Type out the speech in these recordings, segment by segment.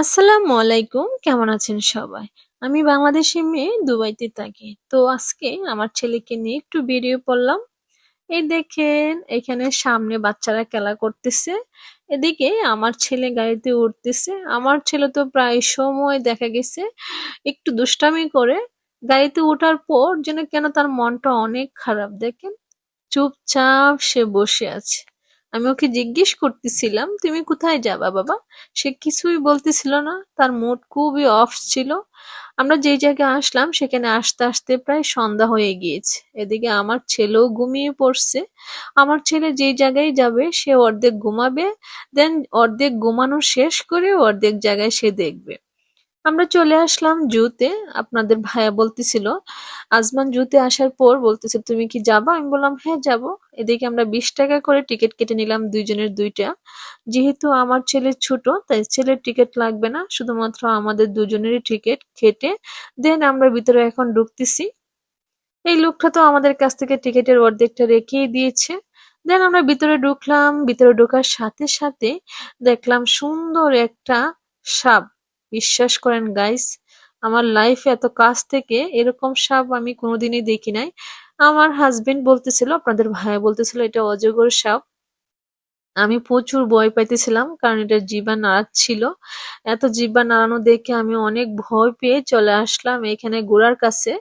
আসসালামু আলাইকুম, কেমন আছেন সবাই? আমি বাংলাদেশি মেয়ে দুবাইতে থাকি। তো আজকে আমার ছেলেকে নিয়ে একটু বেরিয়ে পড়লাম এই দেখেন, এখানে সামনে বাচ্চারা খেলা করতেছে। এদিকে আমার ছেলে গাড়িতে উঠতেছে। আমার ছেলে তো প্রায় সময় দেখা গেছে, একটু দুষ্টামি করে। গাড়িতে ওঠার পর যেন কেন তার মনটা অনেক খারাপ। দেখেন, চুপচাপ সে বসে আছে। আমি ওকে জিজ্ঞেস করতেছিলাম, তুমি কোথায় যাবা বাবা? সে কিছুই বলতেছিল না, তার মুড খুবই অফ ছিল। আমরা যেই জায়গায় আসলাম, সেখানে আসতে আসতে প্রায় সন্ধ্যা হয়ে গিয়েছে। এদিকে আমার ছেলেও ঘুমিয়ে পড়ছে। আমার ছেলে যেই জায়গায় যাবে, সে অর্ধেক ঘুমাবে, দেন অর্ধেক ঘুমানো শেষ করে অর্ধেক জায়গায় সে দেখবে। আমরা চলে আসলাম জুতে। আপনাদের ভাইয়া বলতেছিল, আজমান জুতে আসার পর বলতেছে, তুমি কি যাবা? আমি বললাম হ্যাঁ যাব। এদিকে আমরা বিশ টাকা করে টিকিট কেটে নিলাম দুইজনের দুইটা। যেহেতু আমার ছেলে ছোট, তাই ছেলের টিকিট লাগবে না, শুধুমাত্র আমাদের দুজনেরই টিকিট কেটে। দেন আমরা ভিতরে এখন ঢুকতেছি। এই লোকটা তো আমাদের কাছ থেকে টিকিটের অর্ধেকটা রেখেই দিয়েছে। দেন আমরা ভিতরে ঢুকলাম। ভিতরে ঢোকার সাথে সাথে দেখলাম সুন্দর একটা সাপ। বিশ্বাস করেন গাইস আমার লাইফে এত কাছ থেকে এরকম সাপ আমি কোনোদিনই দেখি নাই। আমার হাজবেন্ড বলতেছিল, আপনাদের ভাই বলতেছিল, এটা অজগর সাপ। আমি প্রচুর ভয় পাইতেছিলাম, কারণ এটা জিহ্বা নাড়াচ্ছিল এত জিহ্বা নাড়ানো দেখে আমি অনেক ভয় পেয়ে চলে আসলাম এখানে ঘোড়ার কাছে।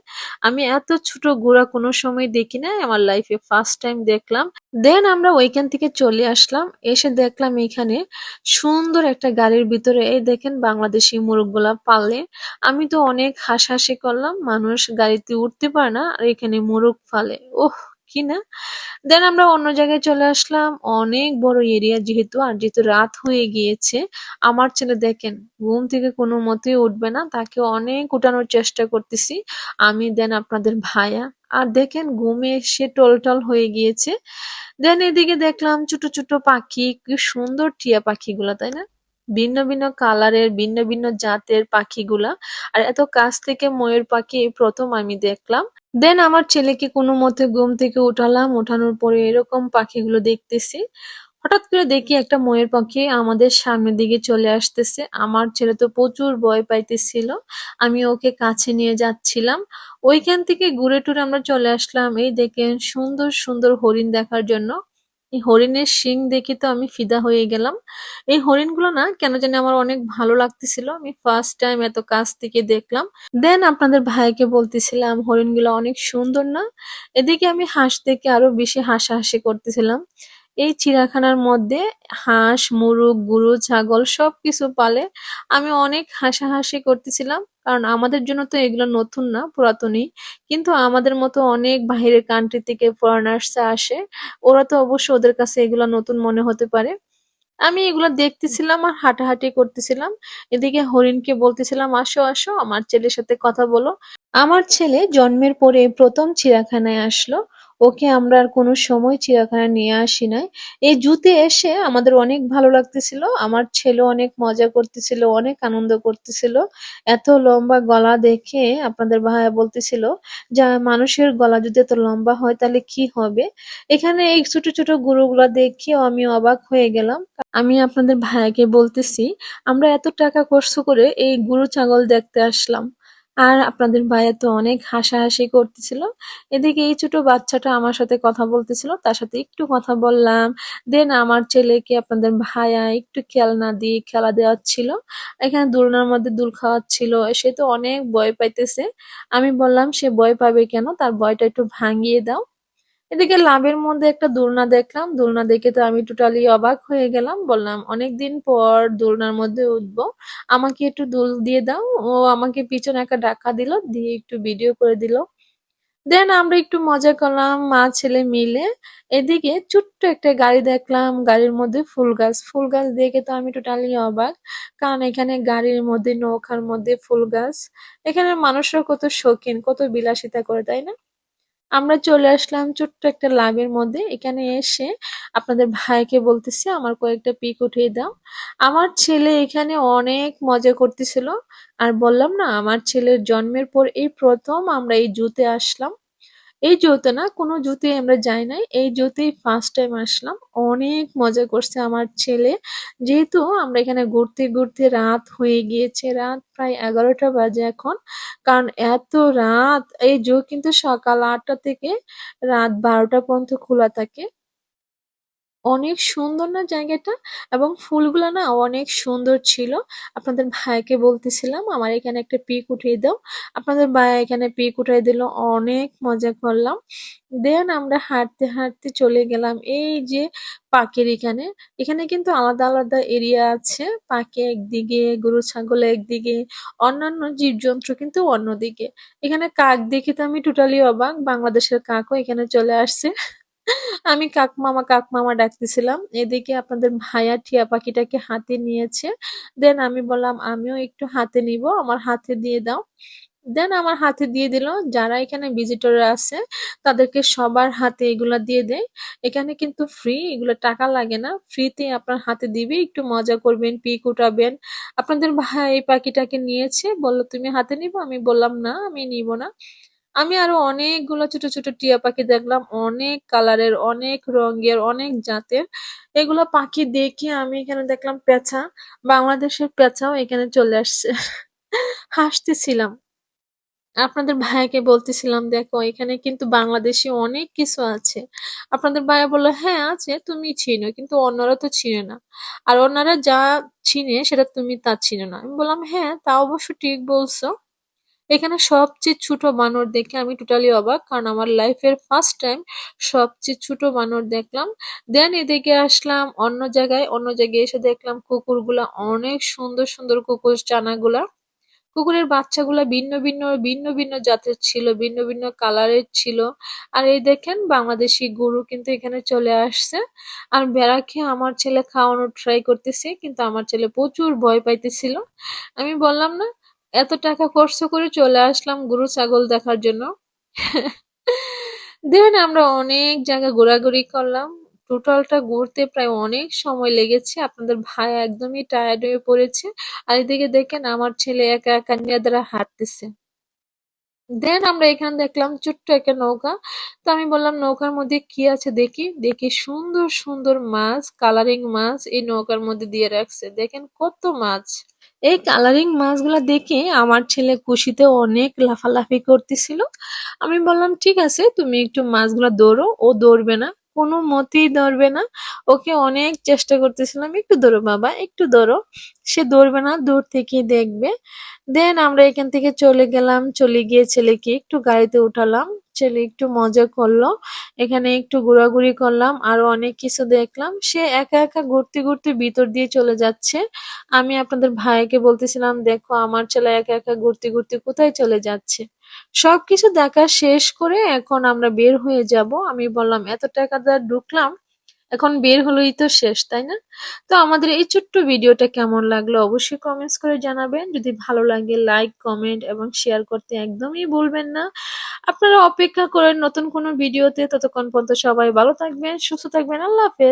আমি এত ছোট ঘোড়া কোনো সময় দেখি নাই, আমার লাইফে ফার্স্ট টাইম দেখলাম। দেন আমরা ওইখান থেকে চলে আসলাম, এসে দেখলাম এখানে সুন্দর একটা গাড়ির ভিতরে, এই দেখেন বাংলাদেশি মোরগগুলা পালে আমি তো অনেক হাসাহাসি করলাম, মানুষ গাড়িতে উঠতে পারে না, আর এখানে মোরগ ফালে ওহ কি না দেন আমরা অন্য জায়গায় চলে আসলাম। অনেক বড় এরিয়া যেহেতু, আর যেহেতু রাত হয়ে গিয়েছে, আমার ছেলে দেখেন, ঘুম থেকে কোনো মতেই উঠবে না, তাকে অনেক উঠানোর চেষ্টা করতেছি। আমি দেন আপনাদের ভাইয়া, আর দেখেন ঘুমে সে টলটল হয়ে গিয়েছে। দেন এদিকে দেখলাম ছোট ছোট পাখি, কি সুন্দর টিয়া পাখিগুলা, তাই না? ভিন্ন ভিন্ন কালারের, ভিন্ন ভিন্ন জাতের পাখিগুলা। আর এত কাছ থেকে ময়ূর পাখি প্রথম আমি দেখলাম। দেন আমার ছেলেকে কোনো মতে ঘুম থেকে উঠালাম। উঠানোর পরে এরকম পাখিগুলো দেখতেছি। হঠাৎ করে দেখি একটা ময়ের পাখি আমাদের সামনের দিকে চলে আসতেছে। আমার ছেলে তো প্রচুর ভয় পাইতেছিল। আমি ওকে কাছে নিয়ে যাচ্ছিলাম। ওইখান থেকে ঘুরে টুরে আমরা চলে আসলাম। এই দেখেন সুন্দর সুন্দর হরিণ দেখার জন্য। এই হরিণের শিং দেখে তো আমি ফিদা হয়ে গেলাম। এই হরিণগুলো না কেন জানি আমার অনেক ভালো লাগতেছিল। আমি ফার্স্ট টাইম এত কাছ থেকে দেখলাম। দেন আপনাদের ভাইকে বলতেছিলাম, হরিণগুলো অনেক সুন্দর না? এদিকে আমি হাঁস থেকে আরও বেশি হাসাহাসি করতেছিলাম। এই চিড়িয়াখানার মধ্যে হাঁস, মুরগ, গরু, ছাগল সবকিছু পালে আমি অনেক হাসাহাসি করতেছিলাম। কারণ আমাদের জন্য তো এগুলো নতুন না, পুরাতনই। কিন্তু আমাদের মতো অনেক বাহিরের কান্ট্রি থেকে ফরেনার্সরা আসে, ওরা তো অবশ্য ওদের কাছে এগুলো নতুন মনে হতে পারে। আমি এগুলো দেখতেছিলাম আর হাঁটাহাঁটি করতেছিলাম। এদিকে হরিণকে বলতেছিলাম, আসো আসো, আমার ছেলের সাথে কথা বলো। আমার ছেলে জন্মের পরে প্রথম চিড়িয়াখানায় আসলো। ওকে আমরা আর কোনো সময় চিড়িয়াখানায় নিয়ে আসি নাই। এই জুতে এসে আমাদের অনেক ভালো লাগতেছিল, আমার ছেলে অনেক মজা করতেছিল, অনেক আনন্দ করতেছিল। এত লম্বা গলা দেখে আপনাদের ভাইয়া বলতেছিল যা, মানুষের গলা যদি এত লম্বা হয় তাহলে কি হবে? এখানে এই ছোট ছোট গরুগুলা দেখে আমি অবাক হয়ে গেলাম। আমি আপনাদের ভাইয়াকে বলতেছি, আমরা এত টাকা খরচ করে এই গরু ছাগল দেখতে আসলাম। আর আপনাদের ভাইয়া তো অনেক হাসাহাসি করতেছিল। এদিকে এই ছোট বাচ্চাটা আমার সাথে কথা বলতেছিল, তার সাথে একটু কথা বললাম। দেন আমার ছেলেকে, আপনাদের ভাইয়া একটু খেলনা দিয়ে খেলা দেওয়াচ্ছিল। এখানে দোলনার মধ্যে দুল খাওয়াচ্ছিল। সে তো অনেক ভয় পাইতেছে। আমি বললাম, সে ভয় পাবে কেন? তার ভয়টা একটু ভাঙিয়ে দাও। এদিকে লাভের মধ্যে একটা দোলনা দেখলাম। দোলনা দেখে তো আমি টোটালি অবাক হয়ে গেলাম। বললাম, অনেকদিন পর দোলনার মধ্যে উঠবো। আমাকে একটু দোল দিয়ে দাও। ও আমাকে পিছনে একটা ডাকা দিল, দিয়ে একটু ভিডিও করে দিল। দেন আমরা একটু মজা করলাম, মা, ছেলে মিলে। এদিকে ছোট্ট একটা গাড়ি দেখলাম, গাড়ির মধ্যে ফুল গাছ। ফুল গাছ দেখে তো আমি টোটালি অবাক, কারণ এখানে গাড়ির মধ্যে, নৌকার মধ্যে ফুল গাছ। এখানে মানুষরা কত শৌখিন, কত বিলাসিতা করে, তাই না? আমরা চলে আসলাম ছোট্ট একটা লাভের মধ্যে। এখানে এসে আপনাদের ভাইকে বলতেছি, আমার কয়েকটা পিক উঠিয়ে দাও। আমার ছেলে এখানে অনেক মজা করতেছিল। আর বললাম না, আমার ছেলের জন্মের পর এই প্রথম আমরা এই জুতে আসলাম। এই জুতে না, কোনো জুতে আমরা যাই নাই। এই জুতেই ফার্স্ট টাইম আসলাম। অনেক মজা করছে আমার ছেলে। যেহেতু আমরা এখানে ঘুরতে ঘুরতে রাত হয়ে গিয়েছে, রাত প্রায় এগারোটা বাজে এখন। কারণ এত রাত, এই জু কিন্তু সকাল আটটা থেকে রাত বারোটা পর্যন্ত খোলা থাকে। অনেক সুন্দর না জায়গাটা? এবং ফুলগুলো না অনেক সুন্দর ছিল। আপনাদের ভাইকে বলতেছিলাম, আমার এখানে একটা পিক উঠিয়ে দাও। আপনাদের ভাই এখানে পিক উঠাই দিল, অনেক মজা করলাম। দেন আমরা হাঁটতে হাঁটতে চলে গেলাম এই যে পাখির এখানে। এখানে কিন্তু আলাদা আলাদা এরিয়া আছে। পাখি একদিকে, গরু, ছাগল একদিকে, অন্যান্য জীবজন্তু কিন্তু অন্যদিকে। এখানে কাক দেখে তো আমি টোটালি অবাক। বাংলাদেশের কাকও এখানে চলে আসছে। আমি কাকমামা কাকমামা ডাকতেছিলাম। এদিকে আপনাদের ভাইয়া টিয়া পাখিটাকে হাতে নিয়েছে। দেন আমি বললাম, আমিও একটু হাতে নিব, আমার হাতে দিয়ে দাও। দেন আমার হাতে দিয়ে দিল। যারা এখানে ভিজিটর আছে, তাদেরকে সবার হাতে এগুলা দিয়ে দেয়। এখানে কিন্তু ফ্রি এগুলো টাকা লাগে না। ফ্রিতে আপনার হাতে দিবে, একটু মজা করবেন, পিক উঠাবেন। আপনাদের ভাই এই পাখিটাকে নিয়েছে, বলল, তুমি হাতে নিবো? আমি বললাম, না, আমি নিব না। আমি আরও অনেকগুলো ছোট ছোট টিয়া পাখি দেখলাম, অনেক কালারের, অনেক রঙের, অনেক জাতের। এগুলো পাখি দেখে আমি এখানে দেখলাম পেঁচা, বাংলাদেশের পেঁচাও এখানে চলে আসছে। হাসতেছিলাম। আপনাদের ভাইয়াকে বলতেছিলাম, দেখো, এখানে কিন্তু বাংলাদেশি অনেক কিছু আছে। আপনাদের ভাইয়া বলল হ্যাঁ আছে, তুমি চিনো, কিন্তু অন্যরা তো চিনে না। আর অন্যরা যা চিনে, সেটা তুমি তা চিনো না। আমি বললাম হ্যাঁ তা অবশ্য ঠিক বলছো। এখানে সবচেয়ে ছোট বানর দেখে আমি টোটালি অবাক, কারণ আমার লাইফের ফার্স্ট টাইম সবচেয়ে ছোট বানর দেখলাম। দেন এদিকে আসলাম অন্য জায়গায় অন্য জায়গায় এসে দেখলাম কুকুরগুলা অনেক সুন্দর সুন্দর কুকুর, চানাগুলা। কুকুরের বাচ্চাগুলা ভিন্ন ভিন্ন ভিন্ন ভিন্ন জাতের ছিল, ভিন্ন ভিন্ন কালারের ছিল। আর এই দেখেন বাংলাদেশি গরু কিন্তু এখানে চলে আসছে। আর বেড়া খেয়ে আমার ছেলে খাওয়ানোর ট্রাই করতেছে, কিন্তু আমার ছেলে প্রচুর ভয় পাইতেছিল। আমি বললাম না এত টাকা খরচ করে চলে আসলাম গরু, ছাগল দেখার জন্য। দেন আমরা অনেক জায়গা ঘোরাঘুরি করলাম। টোটালটা ঘুরতে প্রায় অনেক সময় লেগেছে। আপনাদের ভাই একদমই টায়ার্ড হয়ে পড়েছে। আর এদিকে দেখেন আমার ছেলে একা একা নিয়ে দ্বারা হাঁটতেছে। দেন আমরা এখানে দেখলাম ছোট্ট একটা নৌকা। তো আমি বললাম, নৌকার মধ্যে কি আছে দেখি? দেখি সুন্দর সুন্দর মাছ কালারিং মাছ এই নৌকার মধ্যে দিয়ে রাখছে। দেখেন কত মাছ। এই কালারিং মাছগুলা দেখে আমার ছেলে খুশিতে অনেক লাফালাফি করতেছিল। আমি বললাম, ঠিক আছে, তুমি একটু মাছগুলা দৌড়ো ও দৌড়বে না, কোনো মতেই ধরবে না। ওকে অনেক চেষ্টা করতেছিলাম, একটু ধরো বাবা, একটু ধরো। সে ধরবে না, দূর থেকে দেখবে। দেন আমরা এখান থেকে চলে গেলাম, চলে গিয়ে ছেলেকে একটু গাড়িতে উঠালাম। ছেলে একটু মজা করল। এখানে একটু ঘোরাঘুরি করলাম, আরও অনেক কিছু দেখলাম। সে একা একা ঘুরতে ঘুরতে ভিতর দিয়ে চলে যাচ্ছে। আমি আপনাদের ভাইকে বলতেছিলাম, দেখো, আমার ছেলে একা একা ঘুরতে ঘুরতে কোথায় চলে যাচ্ছে? সবকিছু দেখা শেষ করে এখন আমরা বের হয়ে যাব। আমি বললাম, এত টাকা দিয়ে ঢুকলাম, এখন বের হলোই তো শেষ, তাই না? তো আমাদের এই ছোট্ট ভিডিওটা কেমন লাগল অবশ্যই কমেন্টস করে জানাবেন। যদি ভালো লাগে লাইক কমেন্ট এবং শেয়ার করতে একদমই ভুলবেন না। আপনারা অপেক্ষা করেন নতুন কোনো ভিডিওতে, ততক্ষণ পর্যন্ত সবাই ভালো থাকবেন, সুস্থ থাকবেন, আল্লাহ হাফেজ।